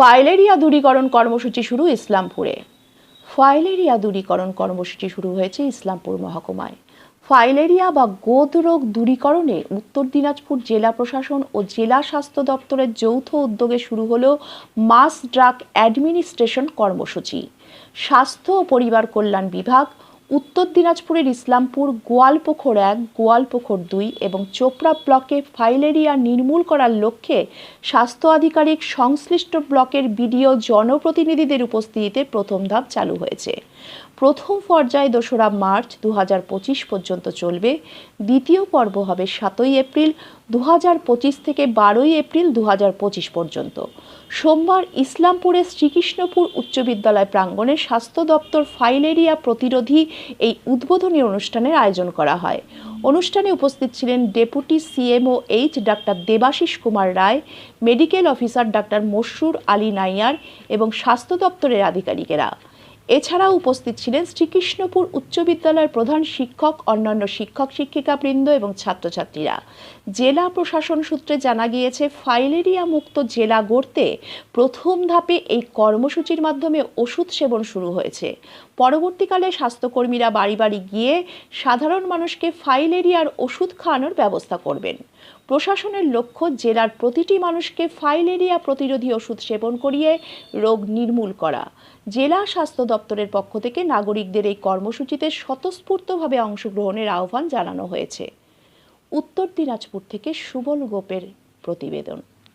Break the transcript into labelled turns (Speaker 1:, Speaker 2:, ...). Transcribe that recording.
Speaker 1: Filaria দূরীকরণ কর্মসূচি শুরু ইসলামপুরে। Filaria দূরীকরণ কর্মসূচি শুরু হয়েছে ইসলামপুর মহকুমায়। ফাইলেরিয়া বা গোদ রোগ দূরীকরণে উত্তর দিনাজপুর জেলা প্রশাসন ও জেলা স্বাস্থ্য দপ্তরের যৌথ উদ্যোগে শুরু হলো মাস ড্রাগ অ্যাডমিনিস্ট্রেশন কর্মসূচি। স্বাস্থ্য ও পরিবার কল্যাণ বিভাগ উত্তর দিনাজপুরের ইসলামপুর গোয়ালপোখর এক গোয়ালপোখর দুই এবং চোপড়া ব্লকে ফাইলেরিয়া নির্মূল করার লক্ষ্যে স্বাস্থ্য আধিকারিক সংশ্লিষ্ট ব্লকের বিডিও জনপ্রতিনিধিদের উপস্থিতিতে প্রথম ধাপ চালু হয়েছে। প্রথম পর্যায়ে দোসরা মার্চ দু হাজার পঁচিশ পর্যন্ত চলবে। দ্বিতীয় পর্ব হবে সাতই এপ্রিল। দু হাজার পঁচিশ থেকে বারোই এপ্রিল দু হাজার পঁচিশ পর্যন্ত। সোমবার ইসলামপুরের শ্রীকৃষ্ণপুর উচ্চ বিদ্যালয় প্রাঙ্গণে স্বাস্থ্য দপ্তর ফাইলেরিয়া প্রতিরোধী এই উদ্বোধনী অনুষ্ঠানের আয়োজন করা হয়। অনুষ্ঠানে উপস্থিত ছিলেন deputy CMO H doctor Debashis Kumar Roy, medical officer doctor Mashrur Ali Naiyar এবং স্বাস্থ্য দপ্তরের আধিকারিকেরা। এছাড়াও উপস্থিত ছিলেন শ্রীকৃষ্ণপুর উচ্চ বিদ্যালয়ের প্রধান শিক্ষক, অন্যান্য শিক্ষক, শিক্ষিকাবৃন্দ এবং ছাত্রছাত্রীরা। জেলা প্রশাসন সূত্রে জানা গিয়েছে, ফাইলেরিয়া মুক্ত জেলা গড়তে প্রথম ধাপে এই কর্মসূচির মাধ্যমে ওষুধ সেবন শুরু হয়েছে। পরবর্তীকালে স্বাস্থ্যকর্মীরা বাড়ি বাড়ি গিয়ে সাধারণ মানুষকে ফাইলেরিয়ার ওষুধ খাওয়ানোর ব্যবস্থা করবেন। প্রশাসনের লক্ষ্য জেলার প্রতিটি মানুষকে ফাইলেরিয়া প্রতিরোধী ওষুধ সেবন করিয়ে রোগ নির্মূল করা। জেলা স্বাস্থ্য দপ্তরের পক্ষ থেকে নাগরিকদের এই কর্মসূচিতে স্বতঃস্ফূর্তভাবে অংশগ্রহণের আহ্বান জানানো হয়েছে। উত্তর দিনাজপুর থেকে সুবল গোপের প্রতিবেদন।